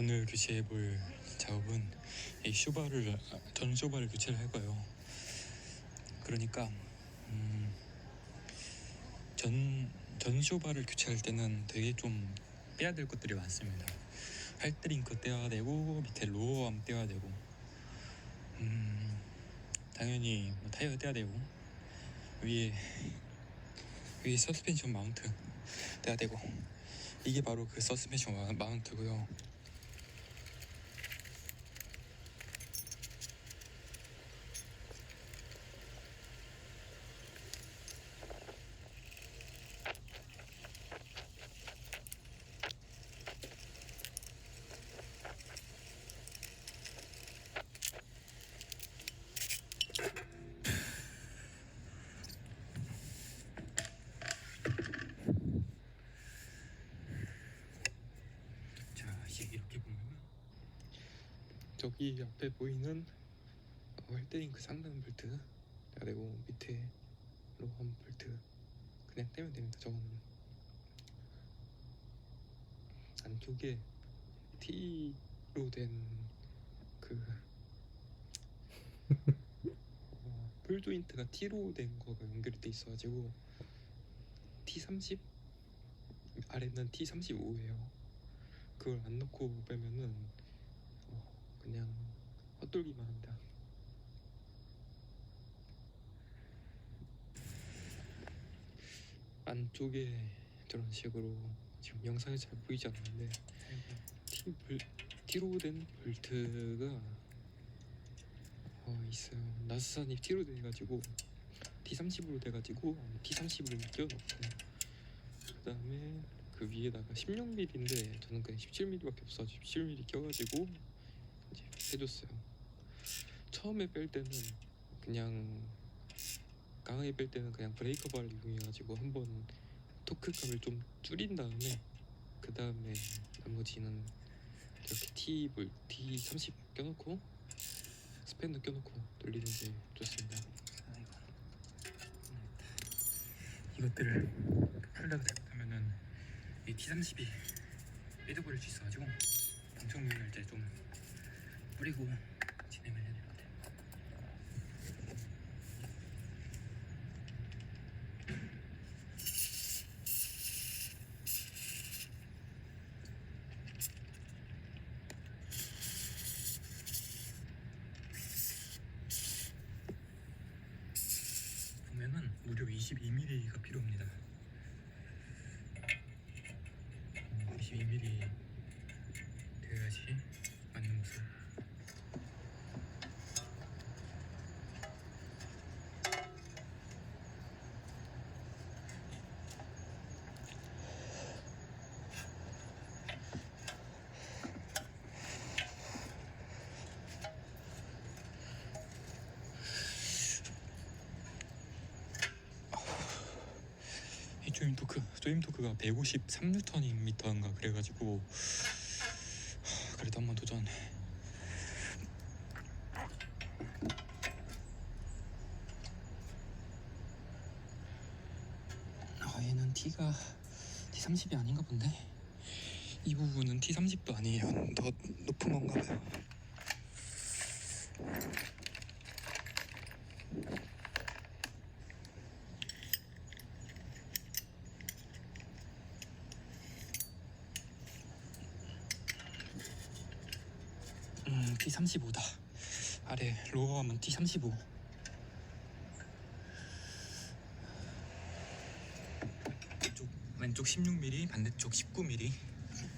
오늘 교체해 볼 작업은 이 쇼바를 전 쇼바를 교체를 할 거예요. 그러니까 음, 전, 전 쇼바를 교체할 때는 되게 좀 빼야 될 것들이 많습니다. 할트링크 떼야 되고 밑에 로어암 떼야 되고 음, 당연히 뭐 타이어 떼야 되고 위에 위에 서스펜션 마운트 떼야 되고 이게 바로 그 서스펜션 마- 마운트고요. 저기 앞에 보이는 웰데링크 상단 볼트 야 되고 밑에 로함 볼트 그냥 떼면 됩니다 저거는. 안쪽에 T로 된그 어, 풀 조인트가 T로 된 거가 연결이 돼 있어가지고 T30 아래는 T35예요. 그걸 안 넣고 빼면은 어, 그냥 헛돌기만 합니다. 안쪽에 저런 식으로 지금 영상에 잘 보이지 않는데 T T로 된 볼트가 어, 있어요. 나스산이 T로 돼가지고 T30으로 돼가지고 T30을 껴놓고 그 다음에 그 위에다가 16mm인데 저는 그냥 17mm밖에 없어 17mm 껴가지고 해줬어요. 처음에 뺄 때는 그냥 강하게 뺄 때는 그냥 브레이커 바를 이용해가지고 한번 토크감을 좀 줄인 다음에 그 다음에 나머지는 이렇게 T 볼 T30 껴놓고 스팬도 껴놓고 돌리는 게 좋습니다. 이것들을 풀다가 잘못하면은 이 T30이 빼져버릴 수 있어가지고 미안할 때좀 뿌리고 진행을 해야 될 것 같아요. 보면은 무려 22mm가 필요합니다. 22mm 돼야지 맞는 모습. 조임 토크, 조임 토크가 153Nm인가 그래가지고 하, 그래도 한번 도전. 아 얘는 T가 T30이 아닌가 본데 이 부분은 T30도 아니에요. 더 높은 건가 봐요. 음, T35다. 아래 로어하면 T35. 왼쪽, 왼쪽 16mm, 반대쪽 19mm. 음,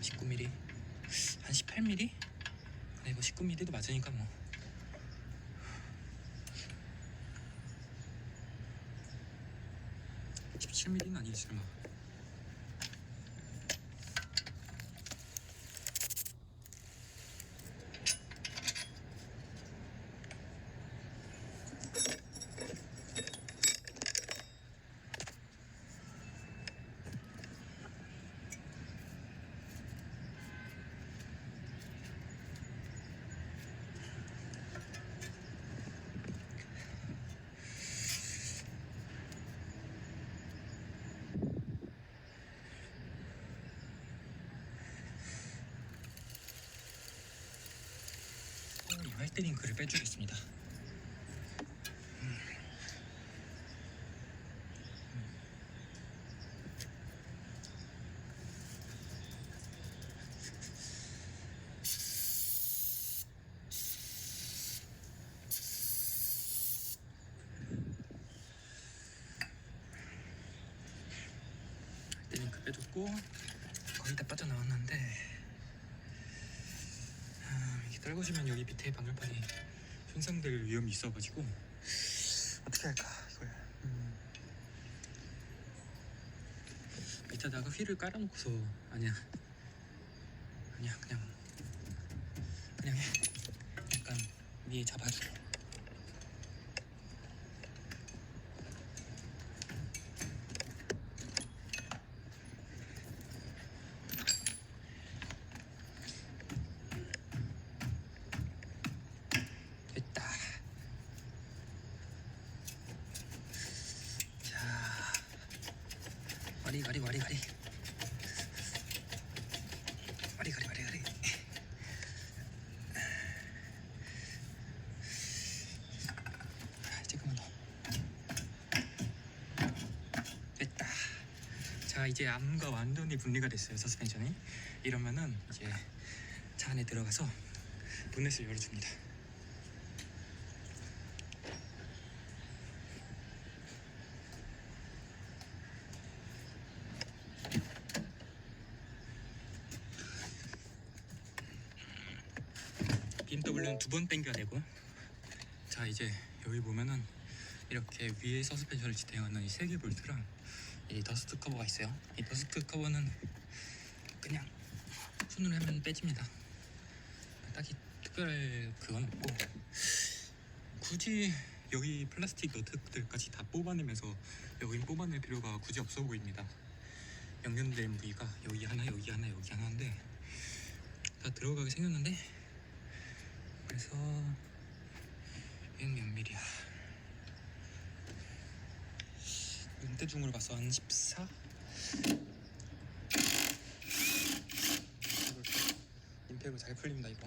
19mm, 한 18mm? 네, 뭐 19mm도 맞으니까 뭐. 17mm는 아니지 설마 스테링크를 빼주겠습니다. 스테링크 빼줬고 거의 다 빠져나왔는데 떨궈지면 여기 밑에 방열판이 손상될 위험이 있어가지고 어떻게 할까 이걸. 음. 밑에다가 휠을 깔아놓고서 아니야. 아니야 그냥. 그냥 해. 약간 위에 잡아줄게 와리 와리 와리 와리. 와리 와리 와리 와리. 아, 잠깐만 더. 됐다. 자, 이제 암과 완전히 분리가 됐어요 서스펜션이. 이러면은 이제 차 안에 들어가서 보넷을 열어줍니다. BMW는 두 번 당겨야 되고. 자 이제 여기 보면은 이렇게 위에 서스펜션을 지탱하는 이 세개 볼트랑 이 더스트 커버가 있어요. 이 더스트 커버는 그냥 손으로 하면 빼집니다. 딱히 특별할 그건 없고. 굳이 여기 플라스틱 너트들까지 다 뽑아내면서 여긴 뽑아낼 필요가 굳이 없어 보입니다. 연결된 부위가 여기 하나 여기 하나 여기 하나인데 다 들어가게 생겼는데 그래서 얘는 몇 밀이야? 눈대중으로 봐서 한 14? 임팩으로 잘 풀립니다 이거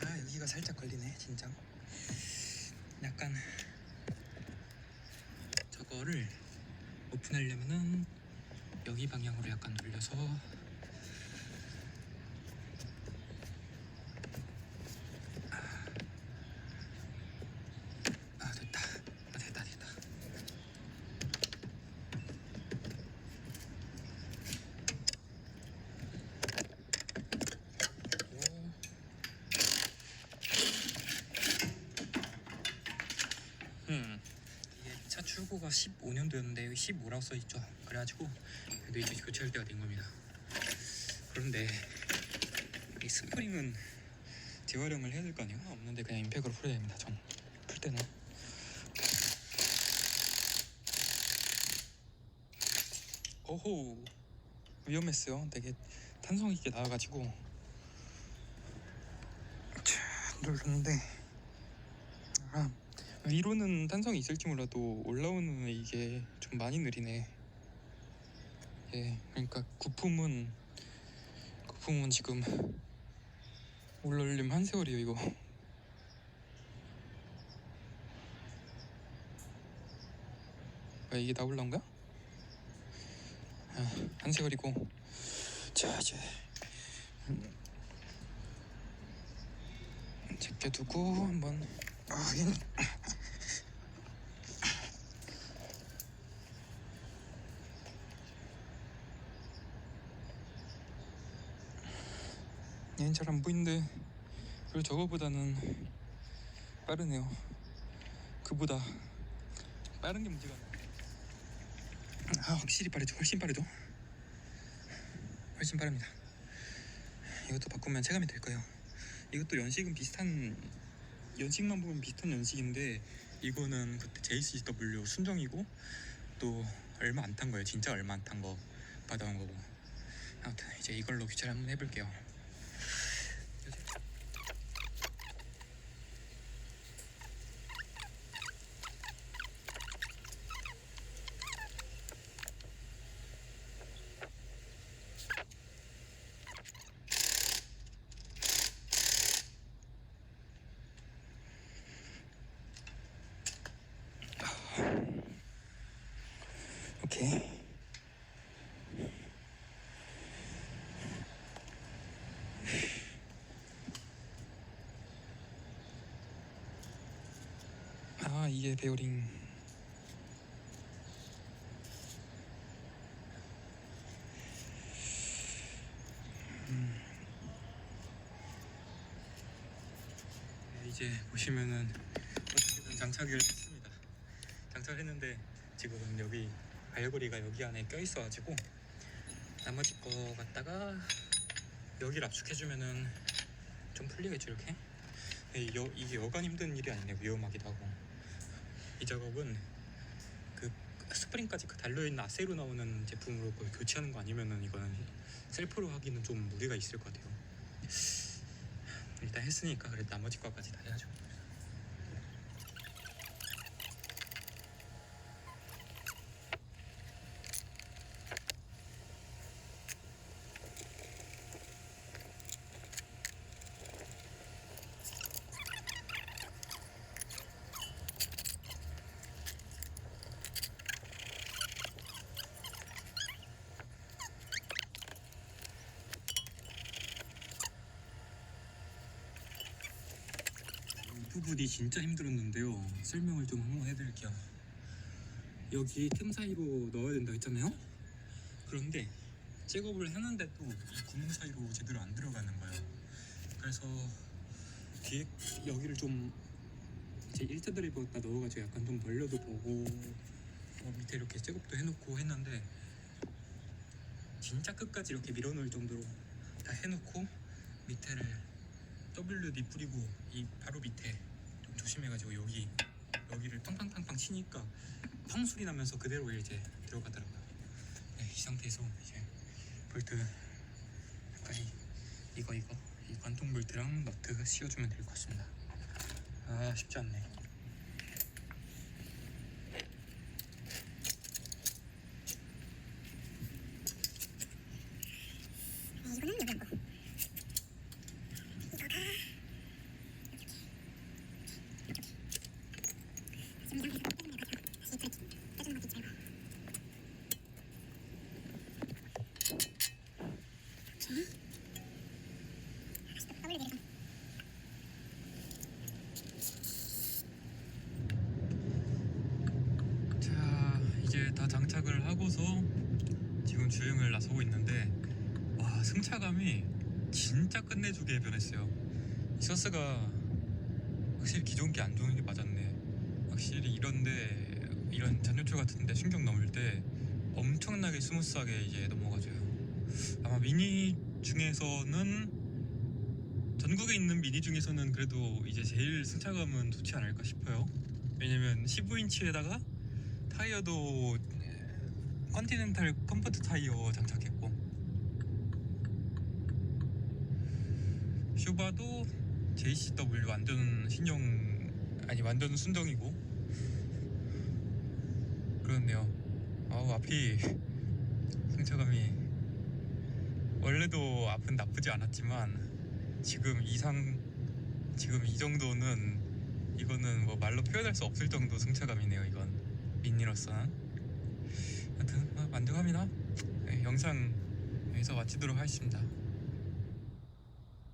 아 여기가 살짝 걸리네 진짜 약간 저거를 오픈하려면은 여기 방향으로 약간 돌려서 아 됐다 아 됐다 됐다 음 이게 차 출고가 15년도였는데 여기 15라고 써있죠. 그래가지고 그래도 이제 교체할 때가 된 겁니다. 그런데 이 스프링은 재활용을 해야 될 거 아니에요? 없는데 그냥 임팩으로 풀어야 됩니다 전. 풀 때는. 오호 위험했어요. 되게 탄성 있게 나와가지고. 자 눌렀는데. 아 위로는 탄성이 있을지 몰라도 올라오는 이게 좀 많이 느리네. 예, 그러니까 구품은 구품은 지금 올라올림 한 세월이에요 이거. 아, 이게 다 올라온 거야? 아, 한 세월이고. 자 이제 음, 제껴 두고 한번 아, 얘는 잘 안 보이는데 그리고 저거보다는 빠르네요. 그보다 빠른 게 문제가 아 확실히 빠르죠. 훨씬 빠르죠? 훨씬 빠릅니다. 이것도 바꾸면 체감이 될 거예요. 이것도 연식은 비슷한 연식만 보면 비슷한 연식인데 이거는 그때 JCW 순정이고 또 얼마 안 탄 거예요. 진짜 얼마 안 탄 거 받아온 거고. 아무튼 이제 이걸로 교체를 한번 해볼게요 이게 베어링 음. 네, 이제 보시면은 어떻게든 장착을 했습니다. 장착했는데 지금 여기 발걸이가 여기 안에 껴 있어가지고 나머지 거 갖다가 여기를 압축해주면은 좀 풀리겠죠 이렇게. 네, 여, 이게 여간 힘든 일이 아니네요 위험하기도 하고 이 작업은 그 스프링까지 그 달려있는 아세로 나오는 제품으로 그걸 교체하는 거 아니면은 이거는 셀프로 하기는 좀 무리가 있을 것 같아요. 일단 했으니까 그래 나머지 거까지 다 해야죠 이 부분이 진짜 힘들었는데요. 설명을 좀 한번 해드릴게요. 여기 틈 사이로 넣어야 된다 했잖아요. 그런데 잭업을 했는데도 이 구멍 사이로 제대로 안 들어가는 거예요. 그래서 뒤에 여기를 좀제 1차 드라이버에다 넣어가지고 약간 좀 벌려도 보고 어, 밑에 이렇게 잭업도 해놓고 했는데 진짜 끝까지 이렇게 밀어넣을 정도로 다 해놓고 밑에를 WD 뿌리고 이 바로 밑에 좀 조심해가지고 여기 여기를 팡팡팡팡 치니까 팡 소리 나면서 그대로 이제 들어가더라고요. 네, 이 상태에서 이제 볼트 여기까지 이거 이거 이 관통 볼트랑 너트 씌워주면 될 것 같습니다. 아 쉽지 않네. 이거는 여기 안 거. 이거가 지금 이 상태에서 빼주면 될것 같아요. 다시 그렇지. 빼주는 것도 있지 말고. 오케이. 다시 또 더블 내리고. 자 이제 다 하고서 지금 주행을 나서고 있는데 와 승차감이 진짜 끝내주게 변했어요. 이 서스가 확실히 기존 게 안 좋은 게 맞았네. 확실히 이런데 이런 잔유출 같은데 신경 넘을 때 엄청나게 스무스하게 이제 넘어가줘요. 아마 미니 중에서는 전국에 있는 미니 중에서는 그래도 이제 제일 승차감은 좋지 않을까 싶어요. 왜냐면 15인치에다가 타이어도 컨티넨탈 컴포트 타이어 장착했고. 슈바도 JCW 완전 신형 아니 완전 순정이고. 그렇네요. 아우 앞이 승차감이 원래도 앞은 나쁘지 않았지만 지금 이상 지금 이 정도는 이거는 뭐 말로 표현할 수 없을 정도 승차감이네요 이건. 뭐 만족합니다. 네, 영상 여기서 마치도록 하겠습니다